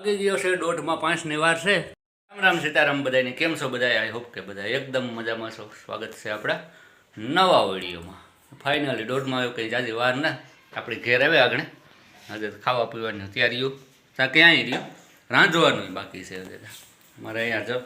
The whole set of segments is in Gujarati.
વાગી ગયો છે, દોઢમાં પાંચની વાર છે. રામ રામ સીતારામ બધાને કેમ છો બધા આઈ હોપ કે બધા એકદમ મજામાં છો. સ્વાગત છે આપણા નવા ઓડિયોમાં ફાઇનલી દોઢમાં આવ્યો, કંઈ જાજી વાર ના. આપણે ઘેર આવ્યા આગળ હજે ખાવા પીવાની તૈયારીઓ ત્યાં ક્યાંય રહ્યો? રાંધવાનું બાકી છે હજે મારે અહીંયા જો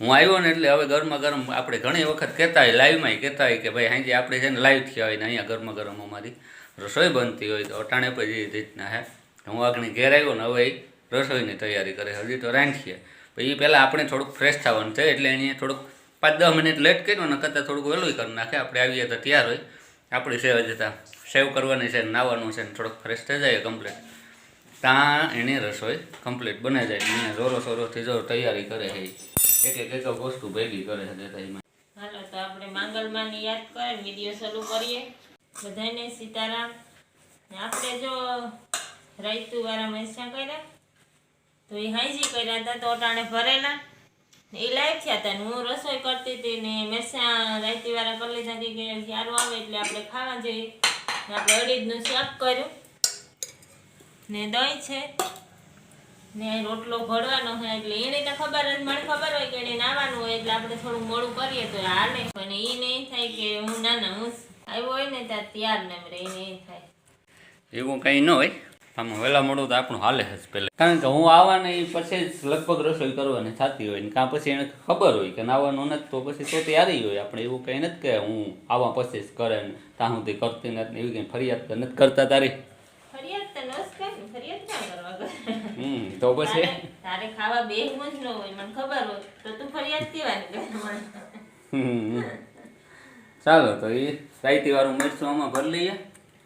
હું આવ્યો ને એટલે હવે ગરમા ગરમ આપણે ઘણી વખત કહેતા હોય લાઈવમાં કહેતા હોય કે ભાઈ સાંજે આપણે છે ને લાઈવ થયા હોય ને અહીંયા ગરમા ગરમ અમારી રસોઈ બનતી હોય તો અટાણે પછી રીતના હે. હું આગળ ઘેર આવ્યો ને હવે રસોઈની તૈયારી કરે. હજી તો રાંધીએ. પછી પહેલાં આપણે થોડુંક ફ્રેશ થવાનું છે એટલે એને થોડુંક પાંચ દસ મિનિટ લેટ કર્યું ને કરતાં થોડુંક વહેલું કરી નાખે. આપણે આવીએ તો તૈયાર હોય. આપણી સેવ જતાં સેવ કરવાની છે નાવાનું છે ને થોડુંક ફ્રેશ થઈ જાય કમ્પ્લીટ ત્યાં એની રસોઈ કમ્પ્લીટ બને જાય. એને જોરો સોરોથી જો તૈયારી કરે છે એક એક એક વસ્તુ ભેગી કરે છે તેમાં હાલો, તો આપણે માંગલમાની યાદ કરે, વીડિયો શરૂ કરીએ. બધાને સીતારામ. આપણે જો રાયતું વાળા મરચાં કર્યા. તો એ હાઈજી કર્યા હતા, તો અટાણે ભરેલા. એ લાઈવ થયા હતા હું રસોઈ કરતી હતી ને મેસા રાયતી વાળા કરી લીધા કે સારું આવે એટલે આપણે ખાવા જઈએ. આપણે અડીદનું શાક કર્યું. ને દહીં છે. ને રોટલો ઘડવાનો હોય એટલે એને તો ખબર જ, મને ખબર હોય કે એને નાવાનું હોય, એટલે આપણે થોડું મોડું કરીએ તો હાલે. પણ એ નહીં થાય કે હું ના ના હું આવ્યો હોય ને ત્યાં તૈયાર ને રહે એને એ થાય. એવું કંઈ ન હોય. આમાં વહેલા મોડું તો આપણું હાલે જ પહેલાં. કારણ કે હું આવવાને એ પછી જ લગભગ રસોઈ કરવાની થતી હોય ને કાં પછી એને ખબર હોય કે નાવાનું નથી તો પછી તો તૈયારી હોય. આપણે એવું કંઈ નથી કે હું આવવા પછી જ કરે ને ત્યાં સુધી કરતી નથી એવી કંઈ ફરિયાદ તો નથી કરતા તારી? હમ તો પછી? તારે- તારે ખાવા બેહવું જ ન હોય મને ખબર હોય. તો ફરિયાદ કેવાની. ચાલો તો એ રાઈતી વાળું મરચું આમાં ભરી લઈએ.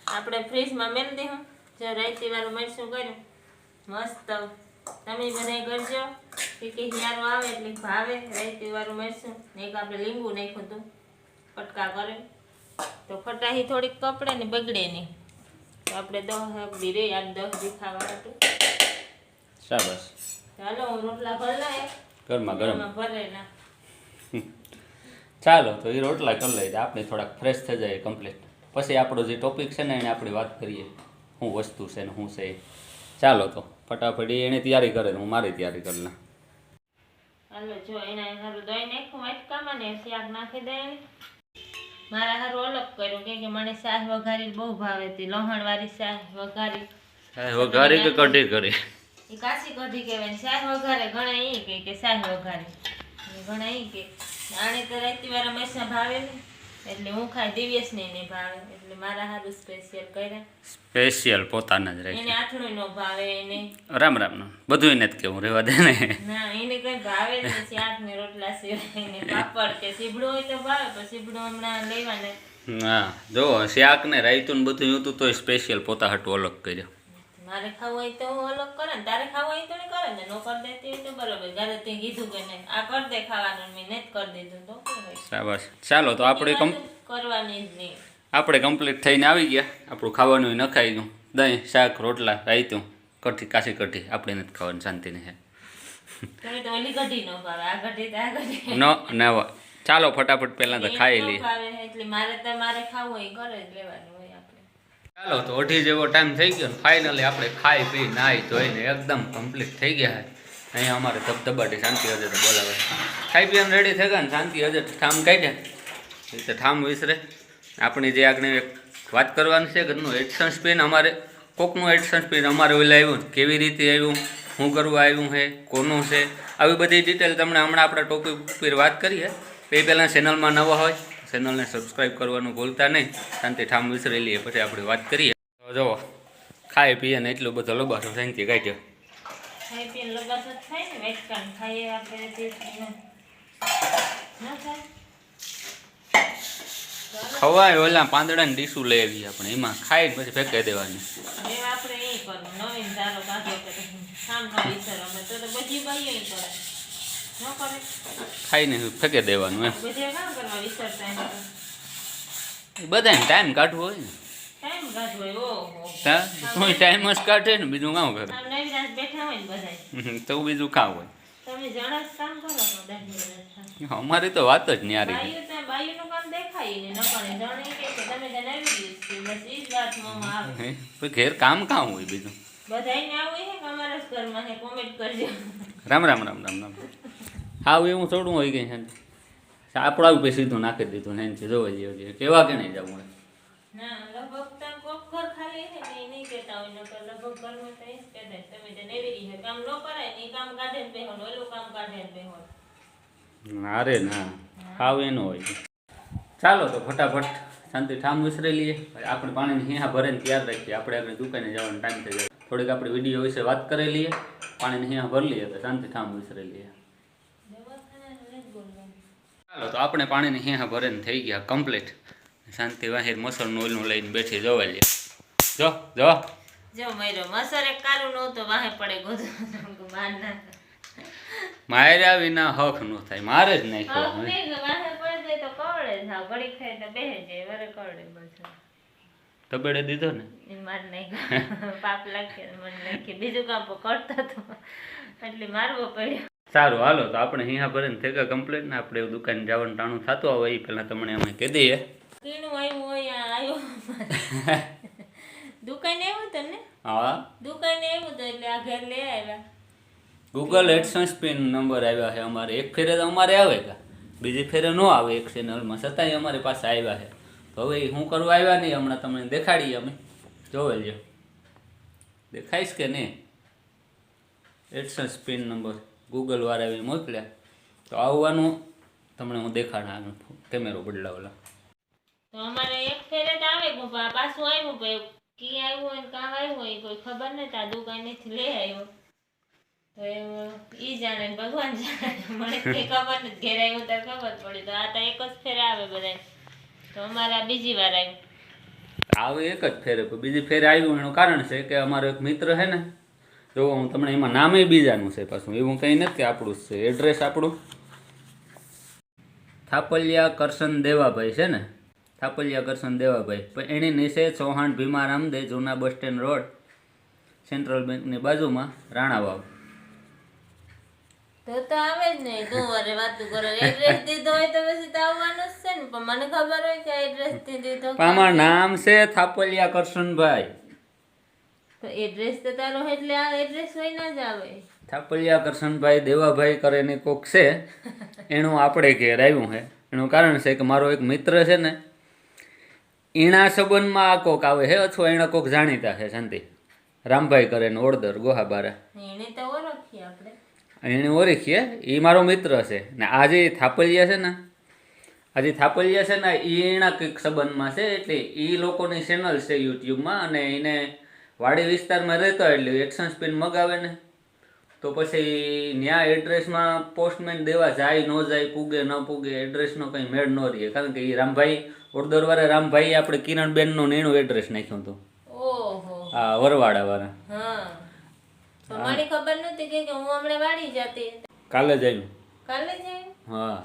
આપણે ફ્રીજમાં મેલ દે હું જો રાયતી વાળું મરસું કર્યું મસ્ત. તમે બધા કરજો. કે હિયારો આવે એટલે ભાવે. રાયતી વાળું મરસું. ને એક આપણે લીંબુ નાખ્યું હતું. ફટકા કરે. તો ફટાહી થોડીક કપડે ને બગડે નહીં. તો આપણે દસ દી રે આ દસ બી ખાવા હતું. શાબાશ. ચાલો હું રોટલા ભરલાય ગરમા. ગરમ ભરે ભરેલા ચાલો તો એ રોટલા કરી લઈએ. આપણે થોડાક ફ્રેશ થઈ જાય કમ્પ્લીટ પછી આપણો જે ટોપિક છે ને એને આપણે વાત કરીએ. શું વસ્તુ છે ને શું છે ચાલો તો ફટાફટ એને તૈયારી કરે હું મારી તૈયારી કરી લઉં હાલો જો એના હારું દહીં નાખ્યું વાટકામાં ને શાક નાખી દે મારા હારું અલગ કર્યું કે મને શાક વઘારી બહુ ભાવે હતી લહણ વાળી શાક વઘારી. વઘારી કે કઢી કરી? એ કાચી કઢી કહેવાય શાહ વઘારે ઘણા એ કે શાહ વઘારે. ઘણા એ કે આને તો રાતી વાળા ભાવે ને એટલે હું ખાઈ દિવ્યસ ને એને ભાવે. એટલે મારા હારું સ્પેશિયલ કર્યા. સ્પેશિયલ પોતાના જ એને રહે આથણું નો ભાવે એને. રામ રામ બધું એને જ કેવું રહેવા દે ને. ના એને કઈ ભાવે જ નથી. આઠ ને રોટલા સિવાય એને પાપડ કે સીબડો હોય તો ભાવે પણ સીબડો હમણાં લેવાને. હા જો શાક ને રાયતું ને બધું હતું તોય સ્પેશિયલ પોતા હટું અલગ કર્યો. મારે ખાવું હોય તો અલગ કરે ને તારે ખાવું હોય તો નહીં કરે ને. નો કર દેતી હોય તો બરોબર. જ્યારે તે કીધું કે નહીં આ કર દે ખાવાનું મેં નથી કરી દીધું તો શાબાશ. ચાલો તો આપણે કમ કરવાની જ નહીં. આપણે કમ્પ્લીટ થઈને આવી ગયા. આપણું ખાવાનું નખાઈ ગયું દહીં શાક રોટલા રાયતું. કઢી કાશી કઢી આપણે નથી ખાવાની શાંતિને છે તમે તો ઓલી કઢી નો ન ના ચાલો ફટાફટ પહેલાં તો ખાઈ નો લઈએ. એટલે મારે તો મારે ખાવું હોય કરે જ લેવાનું. ચાલો તો અઢી જેવો ટાઈમ થઈ ગયો ફાઇનલી આપણે ખાઈ પી નાહી ધોઈને એકદમ કમ્પ્લીટ થઈ ગયા અહીંયા અમારે ધબધબાટી શાંતિ હજે તો બોલાવે ખાઈ પીને રેડી થઈ ગયા ને શાંતિ હજે ઠામ કાઢ્યા એ તો ઠામ વિસરે. આપણી જે આગળ વાત કરવાની છે ઘરનું એડસન્સ પેન અમારે, કોકનું એડસન્સ પેન અમારે ઓલે આવ્યું કેવી રીતે આવ્યું શું કરવા આવ્યું છે કોનું છે, આવી બધી ડિટેલ તમને હમણાં આપણે ટોપિક ઉપર વાત કરીએ. એ પહેલાં ચેનલમાં નવા હોય ચેનલને સબસ્ક્રાઈબ કરવાનું ભૂલતા નહીં. શાંતિ ઠામ વિસરી લઈએ પછી આપણે વાત કરીએ. તો જુઓ ખાઈ પીએ ને એટલું બધો લબાસો શાંતિ કાઢ્યો. ખાઈ પીને લગાસ થાય ને વેચકાન ખાઈએ આપણે તે ન થાય? ખવાય ઓલા પાંદડાની ડીશું લઈ આવીએ આપણે. એમાં ખાઈ ને પછી ફેંકાઈ દેવાની. આપણે એ કરવું. નવીન ચાલો કાઢો સામનો વિચાર તો બધી બાઈઓ ન કરે. ખાઈને ફેંકી દેવાનું એમ. બધાને ટાઈમ કાઢવો હોય ને કોઈ ટાઈમ જ કાઢે ને બીજું કામ કરે તો બીજું કામ હોય. અમારી તો વાત જ ન્યારી બાઈઓ કામ દેખાય ને નકણે જણે કે કે તમે તો નવી દિવસ છે બસ એ જ વાત મોંમાં આવે હે? પછી ઘેર કામ કામ હોય બીજું રામ રામ રામ રામ રામ હાવ એવું થોડું હોય ગઈ છે સાપડા ઉપર સીધું નાખી દીધું ને એનથી જોવા જઈએ કેવા કે નહીં જવું અરે ના હાવ એનું હોય. ચાલો તો ફટાફટ શાંતિ ઠામ વિસરી લઈએ. આપણે પાણીની હિયા ભરીને તૈયાર રાખીએ. આપણે આપણે દુકાને જવાનો ટાઈમ થઈ જાય થોડીક આપણે વીડિયો વિશે વાત કરી લઈએ. પાણીની હિયા ભરી લઈએ તો શાંતિ ઠામ વિસરી લઈએ. ચાલો તો આપણે પાણીની હેહા ભરેને થઈ ગયા કમ્પ્લીટ શાંતિ વાહિર મસળનું ઓલું લઈને બેઠી જોવા લે જો જો. જો મયરો મસર એક કારું નહોતો વાહે પડે ગોધો બાર ના માર્યા વિના હક ન થાય મારે જ નહીં હક નહીં વાહે પડે તો કવડે જ હા ગળી ખાય તો બેહે જાય વરે કવડે બધું. તબેડે દીધો ને? એ માર નહીં પાપ લાગે મને લાગે બીજું કામ કરતો તો એટલે મારવો પડ્યો. સારું હાલો તો આપણે અહીંયા ભરીને થઈ ગયા કમ્પ્લીટ ને આપણે દુકાન જવાનું ટાણું થતું હોય એ પહેલાં તમને અમે કહી દઈએ. દુકાને આવ્યું તમને હા. દુકાને આવ્યું તો એટલે આ ઘર લઈ આવ્યા. ગૂગલ એડસન્સ પિન નંબર આવ્યા છે અમારે. એક ફેરે તો અમારે આવે કા? બીજી ફેરે ન આવે એક ચેનલમાં છતાંય અમારી પાસે આવ્યા છે. તો હવે શું કરવા આવ્યા નહીં હમણાં તમને દેખાડીએ અમે. જોવે લ્યો. દેખાઈશ કે નહીં? AdSense pin number. ગૂગલ વાળા મોકલ્યા. તો આવવાનું. તમને હું દેખાડા કેમેરો બદલાવલા. તો અમારે એક ફેરે તો આવે પાછું આવ્યું ભાઈ કી આવ્યું હોય ને આવ્યું હોય કોઈ ખબર નથી આ દુકાનેથી લઈ આવ્યો. તો એ ઈ જાણે ભગવાન જાણે મને કઈ ખબર નથી ઘેર આવ્યું ત્યારે ખબર પડી. તો આ તો એક જ ફેરે આવે બધા તો અમારે આ બીજી વાર આવ્યું. આવે એક જ ફેરે બીજી ફેરે આવ્યું એનું કારણ છે કે અમારો એક મિત્ર છે ને જો હું તમને એમાં નામે બીજાનું છે પાછું એવું કંઈ નથી આપણું જ છે. એડ્રેસ આપણું? થાપલિયા કરશન દેવાભાઈ છે ને? થાપલિયા કરશન દેવાભાઈ. પણ એની નીચે ચૌહાણ ભીમારામ દે જૂના બસ સ્ટેન્ડ રોડ સેન્ટ્રલ બેંકની બાજુમાં રાણાવાવ. તો તો આવે જ નહીં તું વરે વાતું કરો. એડ્રેસ દીધો હોય તો પછી તો આવવાનું જ છે ને. પણ મને ખબર હોય કે એડ્રેસ દીધો પણ નામ છે થાપલિયા કરશનભાઈ. તો એડ્રેસ તો તારો એટલે આ એડ્રેસ હોય ના જ આવે. થાપલિયા કરશનભાઈ દેવાભાઈ કરીને કોક છે એનું આપણે ઘેર આવ્યું છે એનું કારણ છે કે મારો એક મિત્ર છે ને એના સંબંધમાં આ કોક આવે છે અથવા એના કોક જાણીતા છે શાંતિ. રામભાઈ કરે ને ઓળદર ગોહાબારા એને તો ઓળખીએ આપણે. એને ઓળખીએ એ મારો મિત્ર છે. ને આ જે થાપલિયા છે ને આજે થાપલિયા છે ને એ એના કંઈક સંબંધમાં છે એટલે એ લોકોની ચેનલ છે યુટ્યુબમાં અને એને વાડી વિસ્તારમાં રહેતો એટલે એક્શન સ્પિન મગાવે ને. તો પછી ન્યા એડ્રેસમાં પોસ્ટમેન દેવા જાય ન જાય પૂગે ન પૂગે એડ્રેસનો કંઈ મેળ ન રહે. કારણ કે એ રામભાઈ ઓળદરવાળા રામભાઈ આપણે કિરણબેનનું નેણું એડ્રેસ નાખ્યું હતું. હા વરવાડાવાળા. મને ખબર નથી કે હું હમણાં વાડી જતી. કાલે જ આવ્યું કાલે જ આવ્યું હા.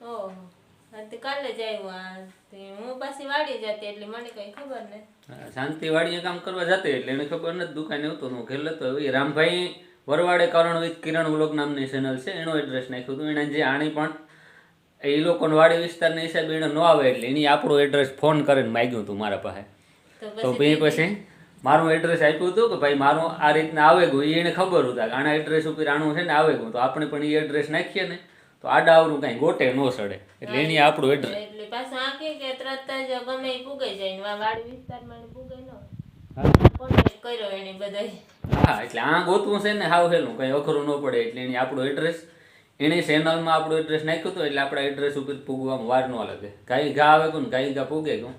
ઓહો. તો કાલે જ આવ્યું હું પાછી વાડી જતી એટલે મને કઈ ખબર નથી હા, શાંતિવાડીએ કામ કરવા જતી એટલે એને ખબર નથી દુકાને હતો હું ઘેર એ રામભાઈ વરવાડે કરણ વિથ કિરણ વ્લોગ નામની ચેનલ છે એનો એડ્રેસ નાખ્યું હતું. એણે જે આણી પણ એ લોકોને વાડી વિસ્તારના હિસાબે એને ન આવે એટલે એની આપણું એડ્રેસ ફોન કરીને માગ્યું હતું મારા પાસે. તો પછી પછી મારું એડ્રેસ આપ્યું હતું કે ભાઈ મારું આ રીતના આવે ગયું એને ખબર હતા આના એડ્રેસ ઉપર આણું છે ને આવે ગયું તો આપણે પણ એ એડ્રેસ નાખીએ ને. તો આડા આવરું કાંઈ ગોટે ન સડે. એટલે એની આપણું એડ્રેસ એટલે પાછું આ કે તરત જ ગમે એ જાય ને વાડી વિસ્તારમાં એને પૂગાઈ ન કર્યો એને બધાય હા એટલે આ ગોતવું છે ને હાવ હેલું કંઈ અખરું ન પડે એટલે એની આપણું એડ્રેસ એણે ચેનલમાં આપણું એડ્રેસ નાખ્યું હતું એટલે આપણા એડ્રેસ ઉપર પૂગવામાં વાર ન લાગે. કાંઈ ઘા આવે ગયું ને કાંઈ ઘા પૂગે ગયું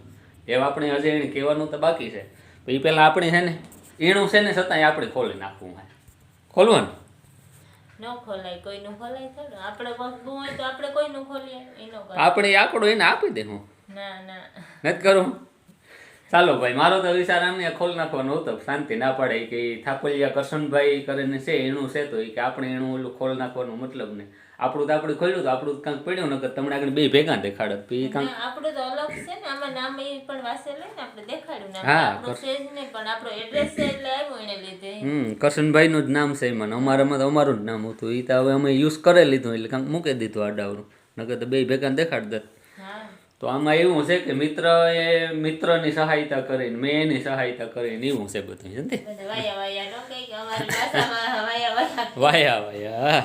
એવા આપણે હજી એને કહેવાનું તો બાકી છે. તો એ પહેલાં આપણે છે ને એનું છે ને છતાંય આપણે ખોલી નાખવું હોય ખોલવાનું? ન ખોલાય કોઈનું ખોલાય ખરું આપણે હોય તો આપણે કોઈનું ખોલીએ એનો આપણે આંકડો એને આપી દે હું ના ના. નથી કરું? ચાલો ભાઈ મારો તો વિચાર આમને ખોલ નાખવાનો હતો શાંતિ ના પડે કે ઠાકોરિયા થાપલિયા કરશનભાઈ કરીને છે એનું છે તો કે આપણે એનું ઓલું ખોલ નાખવાનો મતલબ ને આપણું તો આપણે ખોલ્યું તો આપણું કાંક પડ્યું નકર તમને આગળ બે ભેગા દેખાડત. તો એ કાંઈક ના, આપણું તો અલગ છે ને આમાં નામ એ પણ વાસે લે ને આપણે દેખાડ્યું ને હા, આપણો સેજ ને પણ આપણો એડ્રેસ છે એટલે આવ્યું એને લીધે. હમ કરશનભાઈનું જ નામ છે એમાં અમારામાં તો અમારું જ નામ હતું. એ તો હવે અમે યુઝ કરે લીધું એટલે કાંક મૂકી દીધું આડાવરું નકર તો બે ભેગા દેખાડ દે તો આમાં એવું છે કે મિત્ર એ મિત્રની સહાયતા કરીને મેં એની સહાયતા કરીને એવું છે બધું વાયા વાયા નો વાયા વાયા. વાયા વાયા હા.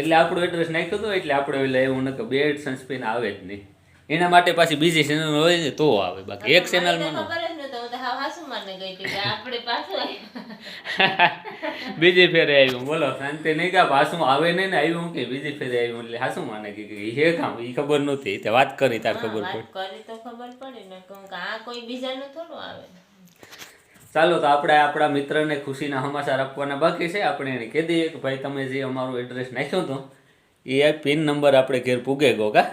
એટલે આપણું એડ્રેસ નાખ્યું હતું એટલે આપણે એટલે એવું ન કે બે સનસ્ક્રીન આવે જ નહીં. એના માટે પાછી બીજી ચેનલ હોય ને તો આવે બાકી એક ચેનલમાં. બીજી ફેરે આવ્યું. બોલો શાંતિ નહીં કે પાછું આવે નહીં ને આવ્યું કે બીજી ફેરે આવ્યું એટલે હાસું માને કે હે કામ એ ખબર નહોતી. તે વાત કરી તાર ખબર પડી. કરી તો ખબર પડે ને કે આ કોઈ બીજાનું થોડું આવે. ચાલો તો આપણે આપણા મિત્રને ખુશીના સમાચાર આપવાના બાકી છે. આપણે એને કહી દઈએ કે ભાઈ તમે જે અમારું એડ્રેસ નાખ્યો હતો એ પિન નંબર આપણે ઘેર પૂગે ગો કા?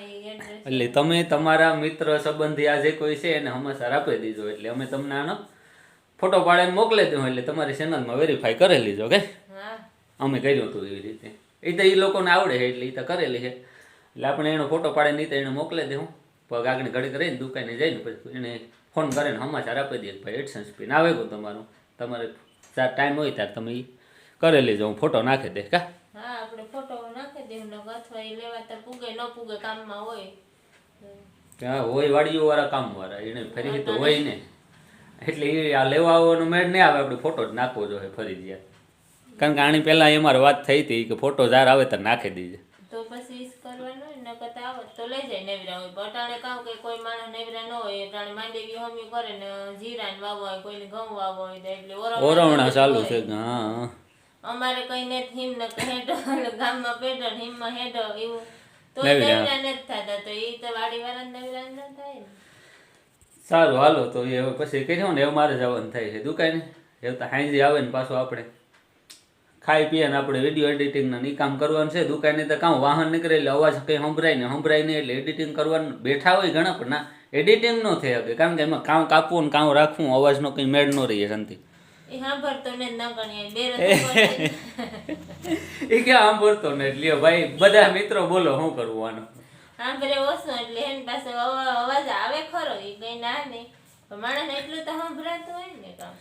એ એટલે તમે તમારા મિત્ર સંબંધી આ જે કોઈ છે એને સમાચાર આપી દીધો એટલે અમે તમને આનો ફોટો પાડીને મોકલી દઉં એટલે તમારી ચેનલમાં વેરીફાઈ કરી લીધો કે અમે કર્યું હતું એવી રીતે. એ તો એ લોકોને આવડે છે એટલે એ તો કરેલી છે. એટલે આપણે એનો ફોટો પાડીને નહીં તો એને મોકલી દઉં પગ આગળ ઘડી કરીને દુકાને જઈને પછી એને ફોન કરીને સમાચાર આપી દઈએ ભાઈ એડસન્સ પિન આવે ગયું તમારું. તમારે ચાર ટાઈમ હોય ત્યારે તમે કરી લેજો હું ફોટો નાખી દે કા? હા આપણે ફોટો નાખી દેવું અથવા એ લેવા તો પૂગે ન પૂગે કામમાં હોય. હા હોય વાડીઓ વાળા કામ વાળા એને ફરી તો હોય ને. એટલે એ આ લેવા આવવાનો મેળ નહીં આવે આપણે ફોટો જ નાખવો જોઈએ ફરજિયાત કારણ કે આની પહેલાં અમારે વાત થઈ હતી કે ફોટો જાર આવે ત્યારે નાખી દીજે તો પછી ઈજ કરવાનું હોય ને નકર તો આવત તો લઈ જાય નેવરા હોય. અટાણે કહું કે કોઈ માણસ નેવરા ન હોય અટાણે માંડવી હોમી કરે ને જીરા ને વાવો હોય કોઈને ઘઉં વાવો હોય એટલે ઓરવણા ચાલુ છે હા અમારે કઈ ને હિમ ને હેડો ગામમાં હિમ હિમમાં હેડો એવું. તો નેવરા. ને જ થતા તો એ તો વાડી વાળા નેવરા ન થાય ને. સારું હાલો તો એ પછી કહ્યું ને એવું મારે જવાનું થાય છે દુકાને. એવું તો હાંજી આવે ને પાછું આપણે. ખાઈ પીએ ને આપણે વીડિયો એડિટિંગના ની કામ કરવાનું છે. દુકાને તો કામ વાહન નીકળે એટલે અવાજ કંઈ સંભળાય ને સંભળાય નહીં એટલે એડિટિંગ કરવાનું બેઠા હોય ઘણા પણ ના એડિટિંગ ન થઈ શકે કારણ કે એમાં કામ કાપવું ને કામ રાખવું અવાજનો કંઈ મેળ ન રહીએ શાંતિ. એ સાંભળતો ને એ એટલે ભાઈ બધા મિત્રો બોલો શું કરવું આનું? સાંભળે ઓછો એટલે એની પાસે અવાજ આવે ખરો એ કઈ ના નહીં પણ માણસ એટલું તો સંભળાતું હોય ને કામ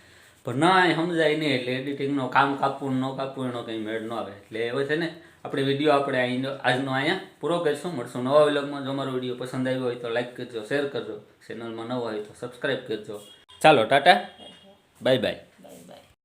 પણ ના સમજાય નહીં એટલે એડિટિંગનો કામ કાપવું ન કાપવું એનો કંઈ મેળ ન આવે. એટલે એવો છે ને આપણે વીડિયો આપણે અહીં આજનો અહીંયા પૂરો કરીશું. મળશું નવા વિલોગમાં. જો અમારો વીડિયો પસંદ આવ્યો હોય તો લાઈક કરજો શેર કરજો. ચેનલમાં નવો હોય તો સબસ્ક્રાઈબ કરજો. ચાલો ટાટા. Bye bye